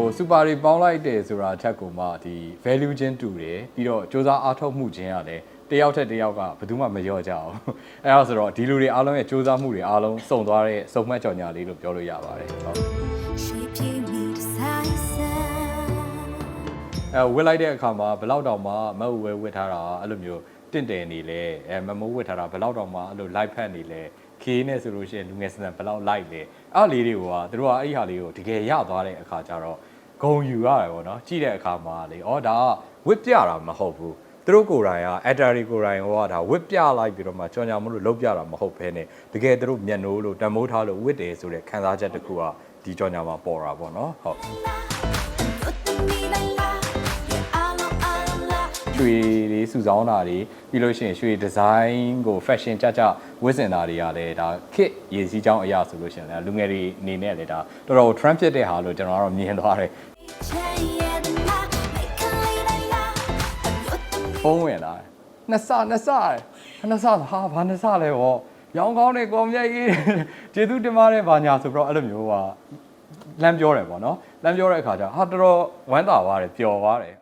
ိုစူပါတွေပေါင်းလိုက်တယ်ဆိုတာထက်ကိုမှဒီ value ချင်းတူတယ်ပြီးတော့စ조사အားထုတ်မှုချင်းရတယ်တယောက်ထက်တယောက်ကဘယ်သူမှမလျော့ကြအောင်အဲဒါဆိုတော့ဒီလူတွေအားလုံးရဲ့စ조사မှုတွေအားလုံးစုံသွားတဲ့စုံမှတ်ကြော်ညာလေးလို့ပြောလို့ရပါတယ်ဟုတ်အဲဝစ်လိုက်တဲ့အခါမှာဘလောက်တောင်မှမဟုတ်ဝဲဝစ်ထားတာအဲ့လိုမျိုးတင့်တယ်နေလေအဲမမိုးဝစ်ထားတာဘလောက်တောင်မှအဲ့လို live ဖက်နေလေခေးနဲ့ဆိုလို့ရှိရင်လူငယ်စံစံဘလောက် live လဲအဲ့လေးတွေကသူတို့ကအဲ့ဒီဟာလေးကိုတကယ်ရသွားတဲ့အခါကျတော့ ဂုံယူရတယ်ပေါ့နော်ကြည့်တဲ့အခါမှာလေဩဒါကဝစ်ပြတာမဟုတ်ဘူးသူတို့ကိုယ်တိုင်ကအက်တာရီကိုယ်တိုင်ဟောတာဝစ်ပြလိုက်ပြီးတော့မှကြောင်ကြောင်မလို့လုတ်ပြတာမဟုတ်ဘဲနဲ့တကယ်သူတို့မျက်နှိုးလို့တံမိုးထားလို့ဝစ်တယ်ဆိုတဲ့ခံစားချက်တစ်ခုကဒီကြောင်ကြောင်မှာပေါ်တာပေါ့နော်ဟုတ်ရွှေတွေစုဆောင်းတာတွေပြီးလို့ရှိရင်ရွှေဒီဇိုင်းကို fashion ကြကြဝတ်ဆင်တာတွေကလည်းဒါခစ်ရေစီးကြောင်းအရာဆိုလို့ရှိရင်လည်းလူငယ်တွေအနေနဲ့လည်းဒါတော်တော် trend ဖြစ်တဲ့ဟာလို့ကျွန်တော်ကတော့မြင်သွားတယ် ဖုံးဝင်လာတယ်နှစ်ဆနှစ်ဆတယ်နှစ်ဆဟာဘာနှစ်ဆလဲဟောရောင်းကောင်းတဲ့ကွန်မြတ်ကြီးကျေသူတင်ပါတယ်ဘာညာဆိုပြီးတော့အဲ့လိုမျိုးကလမ်းပြောတယ်ပေါ့နော်လမ်းပြောတဲ့အခါကျဟာတော်တော်ဝမ်းသာပါတယ်ပျော်ပါတယ်